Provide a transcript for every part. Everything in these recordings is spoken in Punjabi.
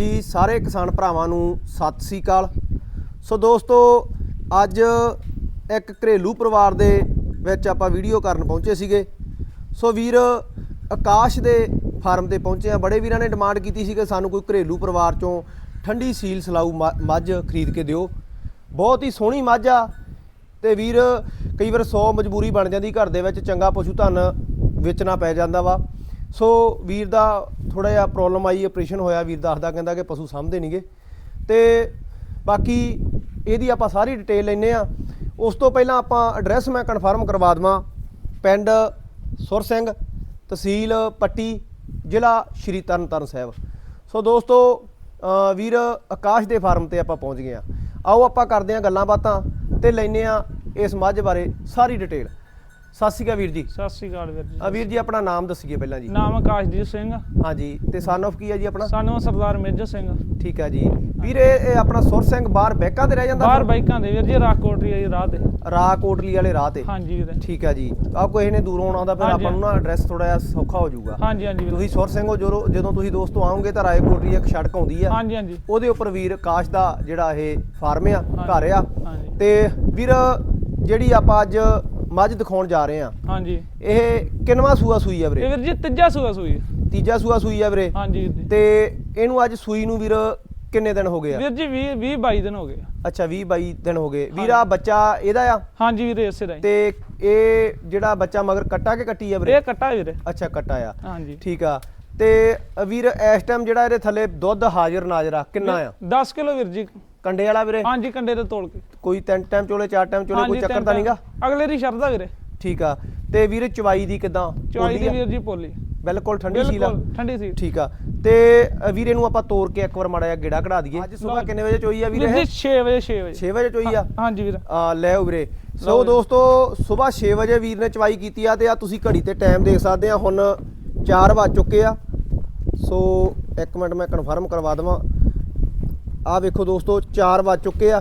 ਜੀ, ਸਾਰੇ ਕਿਸਾਨ ਭਰਾਵਾਂ ਨੂੰ ਸਤਿ ਸ੍ਰੀ ਅਕਾਲ। ਸੋ ਦੋਸਤੋ, ਅੱਜ ਇੱਕ ਘਰੇਲੂ ਪਰਿਵਾਰ ਦੇ ਵਿੱਚ ਆਪਾਂ ਵੀਡੀਓ ਕਰਨ ਪਹੁੰਚੇ ਸੀਗੇ। ਸੋ ਵੀਰ, ਆਕਾਸ਼ ਦੇ ਫਾਰਮ ਤੇ ਪਹੁੰਚੇ ਆ। ਬੜੇ ਵੀਰਾਂ ਨੇ ਡਿਮਾਂਡ ਕੀਤੀ ਸੀ ਕਿ ਸਾਨੂੰ ਕੋਈ ਘਰੇਲੂ ਪਰਿਵਾਰ ਚੋਂ ਠੰਡੀ ਸੀਲ ਸਲਾਊ ਮ- ਮੱਝ ਖਰੀਦ ਕੇ ਦਿਓ। ਬਹੁਤ ਹੀ ਸੋਹਣੀ ਮੱਝ ਆ ਤੇ ਵੀਰ, ਕਈ ਵਾਰ 100 ਮਜਬੂਰੀ ਬਣ ਜਾਂਦੀ ਘਰ ਦੇ ਵਿੱਚ, ਚੰਗਾ ਪਸ਼ੂ ਧਨ ਵੇਚਣਾ ਪੈ ਜਾਂਦਾ ਵਾ। ਸੋ ਵੀਰ ਦਾ ਥੋੜਾ ਜਿਹਾ ਪ੍ਰੋਬਲਮ ਆਈ ਆਪਰੇਸ਼ਨ ਹੋਇਆ, ਵੀਰ ਦੱਸਦਾ, ਕਹਿੰਦਾ ਕਿ ਪਸ਼ੂ ਸਾਂਭਦੇ ਨਹੀਂਗੇ ਤੇ ਬਾਕੀ ਇਹਦੀ ਆਪਾਂ ਸਾਰੀ ਡਿਟੇਲ ਲੈਨੇ ਆ ਉਸ ਤੋਂ ਪਹਿਲਾਂ ਆਪਾਂ ਐਡਰੈਸ ਮੈਂ ਕਨਫਰਮ ਕਰਵਾ ਦਵਾਂ। ਪਿੰਡ ਸੁਰ ਸਿੰਘ, ਤਹਿਸੀਲ ਪੱਟੀ, ਜ਼ਿਲ੍ਹਾ ਸ਼੍ਰੀ ਤਰਨਤਾਰਨ ਸਾਹਿਬ। ਸੋ ਦੋਸਤੋ ਵੀਰ ਆਕਾਸ਼ ਦੇ ਫਾਰਮ ਤੇ ਆਪਾਂ ਪਹੁੰਚ ਗਏ ਆ ਆਓ ਆਪਾਂ ਕਰਦੇ ਆ ਗੱਲਾਂ ਬਾਤਾਂ ਤੇ ਲੈਨੇ ਆ ਇਸ ਮੱਝ ਬਾਰੇ ਸਾਰੀ ਡਿਟੇਲ ਸਤਿ ਸ਼੍ਰੀ ਅਕਾਲ ਵੀਰ ਜੀ। ਸਤਿ ਸ੍ਰੀ ਅਕਾਲ ਵੀਰ ਜੀ। ਆ ਵੀਰ ਜੀ ਆਪਣਾ ਨਾਮ ਦੱਸੀਏ ਪਹਿਲਾਂ ਜੀ। ਨਾਮ ਆਕਾਸ਼ਦੀਪ ਸਿੰਘ। ਹਾਂਜੀ ਤੇ ਸਨ of ਕੀ ਹੈ ਜੀ ਆਪਣਾ? ਸਾਨੂੰ ਸਰਦਾਰ ਮੇਜਰ ਸਿੰਘ। ਠੀਕ ਹੈ ਜੀ। ਵੀਰ ਇਹ ਆਪਣਾ ਸੁਰ ਸਿੰਘ ਬਾਹਰ ਬੈਕਾਂ ਤੇ ਰਹਿ ਜਾਂਦਾ ਬਾਹਰ ਬਾਈਕਾਂ ਦੇ ਵੀਰ ਜੀ ਰਾਕੋਟਰੀ ਦੀ ਰਾਹ ਤੇ। ਰਾ ਕੋਟਲੀ ਵਾਲੇ ਰਾਹ ਤੇ। ਹਾਂਜੀ ਵੀਰੇ ਠੀਕ ਹੈ ਜੀ। ਆ ਕੋਈ ਨੇ ਦੂਰੋਂ ਆਉਣਾ ਤਾਂ ਫਿਰ ਆਪਾਂ ਨੂੰ ਨਾ ਐਡਰੈਸ ਥੋੜਾ ਜਿਹਾ ਸੌਖਾ ਹੋ ਜਾਊਗਾ। ਹਾਂਜੀ ਹਾਂਜੀ ਤੁਸੀਂ ਸੁਰ ਸਿੰਘ ਹੋ ਜਦੋਂ ਜਦੋਂ ਤੁਸੀਂ ਦੋਸਤੋ ਆਓਗੇ ਤਾਂ ਰਾਏ ਕੋਟਲੀ ਇੱਕ ਸੜਕ ਆਉਂਦੀ ਆ। ਹਾਂਜੀ ਹਾਂਜੀ। ਉਹਦੇ ਉੱਪਰ ਵੀਰ ਆਕਾਸ਼ ਦਾ ਜਿਹੜਾ ਇਹ ਫਾਰਮ ਆ ਘਰ ਆ। ਤੇ ਵੀਰ ਜਿਹੜੀ ਆਪਾਂ ਅੱਜ ਮੱਝ ਦਿਖਾਉਣ ਜਾ ਰਹੇ ਆ ਹਾਂਜੀ। ਇਹ ਕਿੰਨਵਾ ਸੂਆ ਸੂਈ ਆ ਇਹ ਵੀਰੇ ਵੀਰ ਜੀ ਤੀਜਾ ਸੂਆ ਸੂਈ। ਹੈ। ਤੀਜਾ ਸੂਆ ਸੂਈ ਆ ਵੀਰੇ। ਹਾਂਜੀ ਵੀਰ ਜੀ। ਤੇ ਇਹਨੂੰ ਅੱਜ ਸੂਈ ਨੂੰ ਵੀਰ ਕਿੰਨੇ ਦਿਨ ਹੋ ਗਏ ਆ? ਵੀਰ ਜੀ 20 20 22 ਦਿਨ ਹੋ ਗਏ। ਅੱਛਾ 20 22 ਦਿਨ ਹੋ ਗਏ। ਵੀਰ ਆ ਬੱਚਾ ਇਹਦਾ ਆ? ਹਾਂਜੀ ਵੀਰੇ ਇਸੇ ਦਾ ਹੀ। ਤੇ ਇਹ ਜਿਹੜਾ ਬੱਚਾ ਮਗਰ ਕੱਟਾ ਕੇ ਕੱਟੀ ਆ ਵੀਰੇ? ਇਹ ਕੱਟਾ ਵੀਰੇ। ਅੱਛਾ ਕੱਟਾ ਆ। ਹਾਂਜੀ। ਠੀਕ ਆ। ਤੇ ਵੀਰ ਇਸ ਟਾਈਮ ਜਿਹੜਾ ਇਹਦੇ ਥੱਲੇ ਦੁੱਧ ਹਾਜ਼ਰ ਨਾਜ਼ਰ ਆ ਕਿੰਨਾ ਆ? 10 ਕਿਲੋ ਵੀਰ ਜੀ। ਕੰਡੇ ਵਾਲਾ ਵੀਰੇ? ਹਾਂਜੀ ਕੰਡੇ ਤੇ ਤੋਲ ਕੇ। ਕੋਈ ਤਿੰਨ ਟਾਈਮ ਚੋਲੇ ਚਾਰ ਟਾਈਮ ਚੋਲੇ ਕੋਈ ਚੱਕਰ ਤਾਂ ਨਹੀਂਗਾ? ਅਗਲੇ ਦੀ ਸ਼ਰਦਾ ਵੀਰੇ। ਠੀਕ ਆ। ਤੇ ਵੀਰ ਚਵਾਈ ਦੀ ਕਿਦਾਂ? ਚੌਈ ਦੀ ਵੀਰ ਜੀ ਪੋਲੀ। ਬਿਲਕੁਲ ਠੰਡੀ ਸੀ ਲਾ ਬਿਲਕੁਲ ਠੰਡੀ ਸੀ ਠੀਕ ਆ। ਤੇ ਵੀਰੇ ਨੂੰ ਆਪਾਂ ਤੋੜ ਕੇ ਇੱਕ ਵਾਰ ਮਾੜਾ ਜਿਹਾ ਗੇੜਾ ਕਢਾ ਦਈਏ। ਅੱਜ ਸਵੇਰ ਕਿੰਨੇ ਵਜੇ ਚੋਈ ਆ ਵੀਰ ਜੀ 6 ਵਜੇ 6 ਵਜੇ। 6 ਵਜੇ ਚੋਈ ਆ? ਹਾਂਜੀ ਵੀਰ। ਆ ਲੈ ਵੀਰੇ। ਸੋ। ਦੋਸਤੋ ਸਵੇਰ 6 ਵਜੇ ਵੀਰ ਨੇ ਚਵਾਈ ਕੀਤੀ ਆ ਤੇ ਆ ਤੁਸੀਂ ਘੜੀ ਤੇ ਟਾਈਮ ਦੇਖ ਸਕਦੇ ਆ। ਹੁਣ 4 ਵੱਜ ਚੁੱਕੇ ਆ। ਸੋ ਇੱਕ ਮਿੰਟ ਮੈਂ ਕਨਫਰਮ ਕਰਵਾ ਦਵਾਂ। ਆ ਵੇਖੋ ਦੋਸਤੋ 4 ਵੱਜ ਚੁੱਕੇ ਆ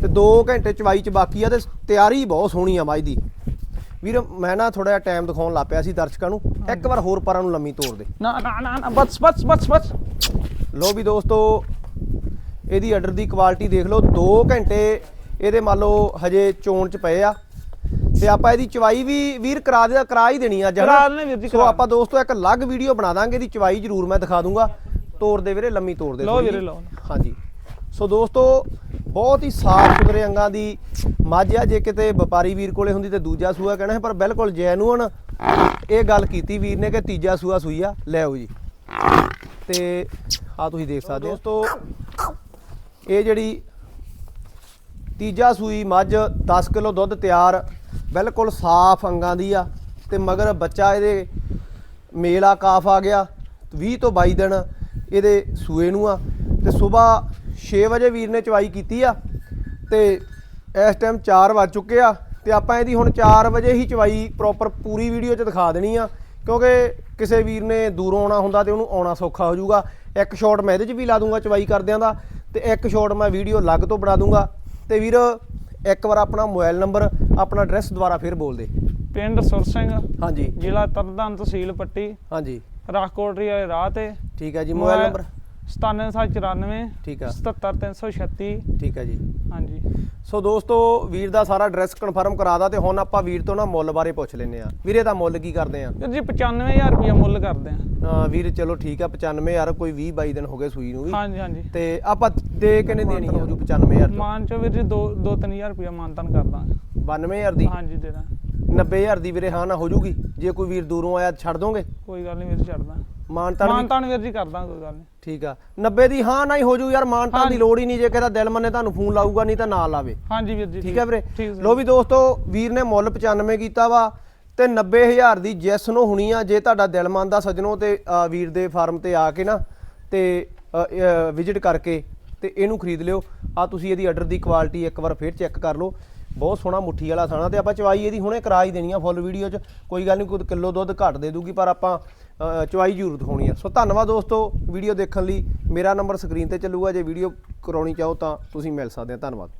ਤੇ 2 ਘੰਟੇ ਚਵਾਈ ਚ ਬਾਕੀ ਆ ਤੇ ਤਿਆਰੀ ਬਹੁਤ ਸੋਹਣੀ ਆ ਮੱਝ ਦੀ। ਵੀਰ ਮੈਂ ਨਾ ਥੋੜਾ ਜਿਹਾ ਟਾਈਮ ਦਿਖਾਉਣ ਲੱਗ ਪਿਆ ਸੀ ਦਰਸ਼ਕਾਂ ਨੂੰ। ਇੱਕ ਵਾਰ ਹੋਰ ਪਰਾਂ ਨੂੰ ਲੰਮੀ ਤੋੜ ਦੇ। ਨਾ ਨਾ ਨਾ ਨਾ ਬਸ ਬਸ ਬਸ ਬਸ। ਲੋ ਵੀ ਦੋਸਤੋ ਇਹਦੀ ਆਰਡਰ ਦੀ ਕੁਆਲਿਟੀ ਦੇਖ ਲਓ। 2 ਘੰਟੇ ਇਹਦੇ ਮੰਨ ਲਓ ਹਜੇ ਚੋਣ ਚ ਪਏ ਆ। ਤੇ ਆਪਾਂ ਇਹਦੀ ਚਵਾਈ ਵੀ ਵੀਰ ਕਰਾ ਦੇ ਕਰਾ ਹੀ ਦੇਣੀ ਆ ਅੱਜ ਕਰਾ ਦੇਣੇ ਵੀਰ ਜੀ, ਸੋ ਕਰਾ ਆਪਾਂ ਦੋਸਤੋ ਇੱਕ ਅਲੱਗ ਵੀਡੀਓ ਬਣਾ ਦਾਂਗੇ ਇਹਦੀ ਚਵਾਈ ਜ਼ਰੂਰ ਮੈਂ ਦਿਖਾ ਦੂੰਗਾ। ਤੋੜ ਦੇ ਵੀਰੇ ਲੰਮੀ ਤੋੜ ਦੇ ਲਓ ਥੋੜ੍ਹੀ ਵੀਰੇ, ਜਿਹੀ। ਲਓ। ਹਾਂਜੀ। ਸੋ ਦੋਸਤੋ ਬਹੁਤ ਹੀ ਸਾਫ਼ ਸੁਥਰੇ ਅੰਗਾਂ ਦੀ ਮੱਝ ਆ ਜੇ ਕਿਤੇ ਵਪਾਰੀ ਵੀਰ ਕੋਲੇ ਹੁੰਦੀ ਤੇ ਦੂਜਾ ਸੂਆ ਕਹਿਣਾ ਸੀ ਪਰ ਬਿਲਕੁਲ ਜੈਨੂਅਨ ਇਹ ਗੱਲ ਕੀਤੀ ਵੀਰ ਨੇ ਕਿ ਤੀਜਾ ਸੂਆ ਸੂਈ ਆ। ਲੈ ਆਓ ਜੀ। ਤੇ ਆ ਤੁਸੀਂ ਦੇਖ ਸਕਦੇ ਹੋ। ਦੋਸਤੋ ਇਹ ਜਿਹੜੀ ਤੀਜਾ ਸੂਈ ਮੱਝ 10 ਕਿਲੋ ਦੁੱਧ ਤਿਆਰ ਬਿਲਕੁਲ ਸਾਫ਼ ਅੰਗਾਂ ਦੀ ਆ ਤੇ ਮਗਰ ਬੱਚਾ ਇਹਦੇ ਮੇਲਾ ਕਾਫ ਆ ਗਿਆ 20 ਤੋਂ 22 ਦਿਨ ਇਹਦੇ ਸੂਏ ਨੂੰ ਆ ਤੇ ਸਵੇਰ 6 ਵਜੇ ਵੀਰ ਨੇ ਚਵਾਈ ਕੀਤੀ ਆ ਤੇ ਇਸ ਟਾਈਮ 4 ਵੱਜ ਚੁੱਕੇ ਆ ਤੇ ਆਪਾਂ ਇਹਦੀ ਹੁਣ 4 ਵਜੇ ਹੀ ਚਵਾਈ ਪ੍ਰੋਪਰ ਪੂਰੀ ਵੀਡੀਓ 'ਚ ਦਿਖਾ ਦੇਣੀ ਆ ਕਿਉਂਕਿ ਕਿਸੇ ਵੀਰ ਨੇ ਦੂਰੋਂ ਆਉਣਾ ਹੁੰਦਾ ਤੇ ਉਹਨੂੰ ਆਉਣਾ ਸੌਖਾ ਹੋ ਜਾਊਗਾ। ਇੱਕ ਸ਼ਾਟ ਮੈਂ ਇਹਦੇ 'ਚ ਵੀ ਲਾ ਦੂੰਗਾ ਚਵਾਈ ਕਰਦਿਆਂ ਦਾ ਤੇ ਇੱਕ ਸ਼ਾਟ ਮੈਂ ਵੀਡੀਓ ਅਲੱਗ ਤੋਂ ਬਣਾ ਦੂੰਗਾ। ਤੇ ਵੀਰ ਇੱਕ ਵਾਰ ਆਪਣਾ ਮੋਬਾਈਲ ਨੰਬਰ ਆਪਣਾ ਐਡਰੈਸ ਦੁਬਾਰਾ ਫਿਰ ਬੋਲ ਦੇ। ਪਿੰਡ ਸੁਰ ਸਿੰਘ ਹਾਂਜੀ। ਜ਼ਿਲ੍ਹਾ ਤਰਨਤਾਰਨ ਤਹਿਸੀਲ ਪੱਟੀ। ਹਾਂਜੀ। ਰਾਕੋਟਰੀ ਵਾਲੇ ਰਾਹ ਤੇ। ਠੀਕ ਹੈ ਜੀ ਮੋਬਾਈਲ ਨੰਬਰ 9794 ਠੀਕ ਆ। 77336 ਠੀਕ ਹੈ ਜੀ। ਹਾਂਜੀ। ਸੋ ਦੋਸਤੋ ਵੀਰ ਦਾ ਸਾਰਾ ਐਡਰੈਸ ਕਨਫਰਮ ਕਰਾਦਾ ਤੇ ਹੁਣ ਆਪਾਂ ਵੀਰ ਤੋਂ ਨਾ ਮੁੱਲ ਬਾਰੇ ਪੁੱਛ ਲੈਨੇ ਆ ਵੀਰੇ ਦਾ ਮੁੱਲ ਕੀ ਕਰਦੇ ਆ? ਜੀ 95000 ਰੁਪਇਆ ਮੁੱਲ ਕਰਦੇ ਆ। ਅਹ ਵੀਰ ਚਲੋ ਠੀਕ ਆ 95 ਯਾਰ ਕੋਈ 20 22 ਦਿਨ ਹੋ ਗਏ ਸੂਈ ਨੂੰ ਵੀ। ਹਾਂਜੀ ਹਾਂਜੀ। ਤੇ ਆਪਾਂ ਦੇ ਕਿੰਨੇ ਦੇਣੀ ਆ ਜੂ 95000 ਮਾਨ ਚੋ ਵੀਰ ਜੀ 2 2-3000 ਰੁਪਇਆ ਮਾਨਤਨ ਕਰਦਾ। 92000 ਦੀ? ਹਾਂਜੀ ਦੇ ਦਾਂ। 90000 ਦੀ ਵੀਰੇ ਹਾਂ ਨਾ ਹੋ ਜੂਗੀ? ਜੇ ਕੋਈ ਵੀਰ ਦੂਰੋਂ ਆਇਆ ਛੱਡ ਦੋਗੇ? ਕੋਈ ਗੱਲ ਨਹੀਂ ਵੀਰ ਛੱਡਦਾ। ਮਾਨਤਾਨ ਵੀ ਮਾਨਤਨ ਵੀਰ ਜੀ ਕਰਦਾ ਕੋਈ ਗੱਲ ਨਹੀਂ। ਠੀਕ ਆ। 90 ਦੀ ਹਾਂ ਨਾ ਹੀ ਹੋ ਜੂ ਯਾਰ ਮਾਨਤਾਨ ਦੀ ਲੋੜ ਹੀ ਨਹੀਂ ਜੇ ਕਿਹਦਾ ਦਿਲ ਮੰਨੇ ਤੁਹਾਨੂੰ ਫੋਨ ਲਾਊਗਾ ਨਹੀਂ ਤਾਂ ਨਾ ਲਾਵੇ। ਹਾਂਜੀ ਵੀਰ ਜੀ ਠੀਕ ਹੈ ਵੀਰੇ? ਲੋ ਵੀ ਦੋਸਤੋ ਵੀਰ ਨੇ ਮੁੱਲ 95 ਕੀਤਾ ਵਾ ਤੇ 90000 ਦੀ ਜੈਸ ਨੂੰ ਹੋਣੀ ਆ ਜੇ ਤੁਹਾਡਾ ਦਿਲ ਮੰਨਦਾ ਸੱਜਣੋ ਤੇ ਵੀਰ ਦੇ ਫਾਰਮ ਤੇ ਆ ਕੇ ਨਾ ਤੇ ਵਿਜ਼ਿਟ ਕਰਕੇ ਤੇ ਇਹਨੂੰ ਖਰੀਦ ਲਿਓ। ਆ ਤੁਸੀਂ ਇਹਦੀ ਆਰਡਰ ਦੀ ਕੁਆਲਿਟੀ ਇੱਕ ਵਾਰ ਫੇਰ ਚੈੱਕ ਕਰ ਲਓ। ਬਹੁਤ ਸੋਹਣਾ ਮੁੱਠੀ ਵਾਲਾ ਥਾਣਾ ਤੇ ਆਪਾਂ ਚਵਾਈ ਇਹਦੀ ਹੁਣੇ ਕਰਾ ਹੀ ਦੇਣੀ ਆ ਫੁੱਲ ਵੀਡੀਓ 'ਚ। ਕੋਈ ਗੱਲ ਨਹੀਂ ਕੋਈ ਕਿਲੋ ਦੁੱਧ ਘੱਟ ਦੇ ਦੂਗੀ ਪਰ ਆਪਾਂ ਚੁਆਈ ਚਵਾਈ ਜ਼ਰੂਰ ਦਿਖਾਉਣੀ ਆ। ਸੋ ਧੰਨਵਾਦ ਦੋਸਤੋ ਵੀਡੀਓ ਦੇਖਣ ਲਈ। ਮੇਰਾ ਨੰਬਰ ਸਕਰੀਨ ਤੇ ਚੱਲੂਗਾ। ਜੇ ਵੀਡੀਓ ਕਰਾਉਣੀ ਚਾਹੋ ਤਾਂ ਤੁਸੀਂ ਮਿਲ ਸਕਦੇ ਆ। ਧੰਨਵਾਦ।